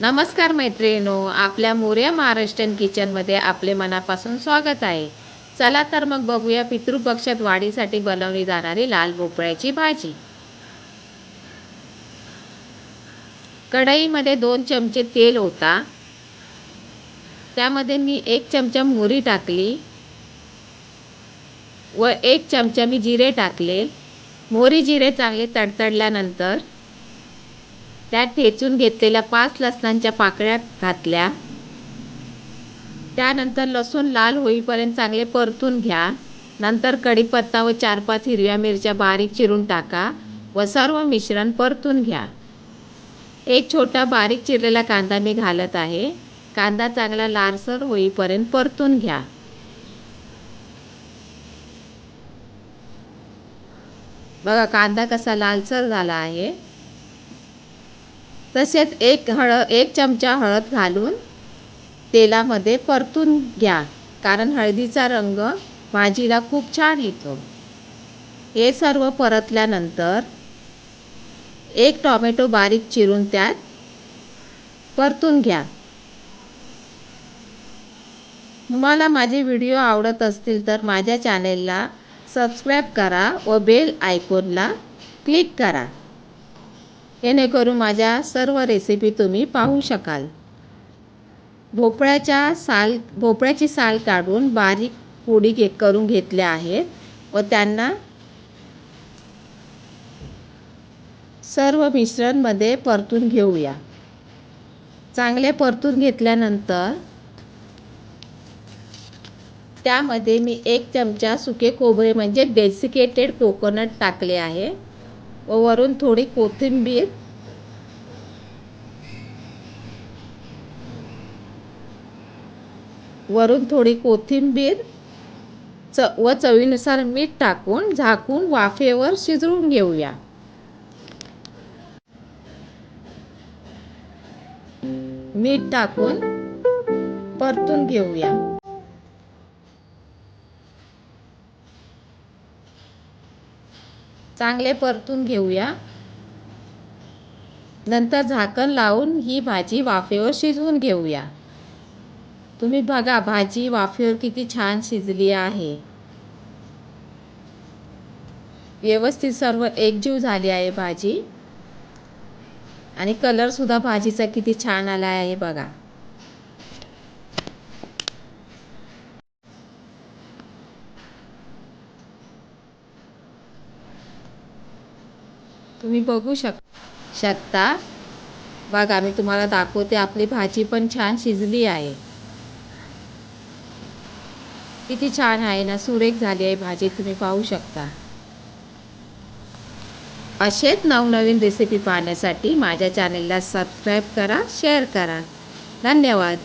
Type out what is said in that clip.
नमस्कार मैत्रिणीनो आपल्या मोर्या महाराष्ट्रीयन किचनमध्ये आपले मनापासून स्वागत आहे. चला तर मग बघूया पितृपक्षात वाढीसाठी बनवली जाणारी लाल भोपळ्याची भाजी. कढईमध्ये दोन चमचे तेल होता त्यामध्ये मी एक चमचा मोहरी टाकली. व एक चमचा मी जिरे टाकले. मोहरी जिरे चांगले तडतडल्यानंतर त्यात ठेचून घेतलेल्या पाच लसणांच्या पाकळ्या घातल्या. त्यानंतर लसूण लाल होईपर्यंत चांगले परतून घ्या. नंतर कढीपत्ता व चार पाच हिरव्या मिरच्या बारीक चिरून टाका व सर्व मिश्रण परतून घ्या. एक छोटा बारीक चिरलेला कांदा मी घालत आहे. कांदा चांगला लालसर होईपर्यंत परतून घ्या. बघा कांदा कसा लालसर झाला आहे. तसेच एक हळद एक चमचा हळद घालून तेलामध्ये परतून घ्या. कारण हळदीचा रंग भाजीला खूप छान येतो. हे सर्व परतल्यानंतर एक टॉमॅटो बारीक चिरून त्यात परतून घ्या. तुम्हाला माझे व्हिडिओ आवडत असतील तर माझ्या चॅनेलला सबस्क्राईब करा व बेल आयकॉनला क्लिक करा. जेणेकरून माझ्या सर्व रेसिपी तुम्ही पाहू शकाल. भोपळ्याच्या साल भोपळ्याची साल काढून बारीक पुडी घे करून घेतल्या आहेत व त्यांना सर्व मिश्रणमध्ये परतून घेऊया. चांगले परतून घेतल्यानंतर त्यामध्ये मी एक चमचा सुके खोबरे म्हणजे डेसिकेटेड कोकोनट टाकले आहे. व वरून थोडी कोथिंबीर. वरून थोडी कोथिंबीर. च व चवीनुसार मीठ टाकून झाकून वाफेवर शिजवून घेऊया. मीठ टाकून परतून घेऊया. चांगले परतून घेऊया. नंतर झाकण लावून ही भाजी वाफेवर शिजवून घेऊया. तुम्ही बघा भाजी वाफेवर किती छान शिजली आहे. व्यवस्थित सर्व एकजीव झाली आहे भाजी. आणि कलरसुद्धा भाजीचा किती छान आला आहे बघा. तुम्ही बघू शक शकता. बघा मी तुम्हाला दाखवते. आपली भाजी पण छान शिजली आहे. किती छान आहे ना सुरेख झाली आहे भाजी. तुम्ही पाहू शकता. असेच नवनवीन रेसिपी पाहण्यासाठी माझ्या चॅनलला सबस्क्राईब करा शेअर करा. धन्यवाद.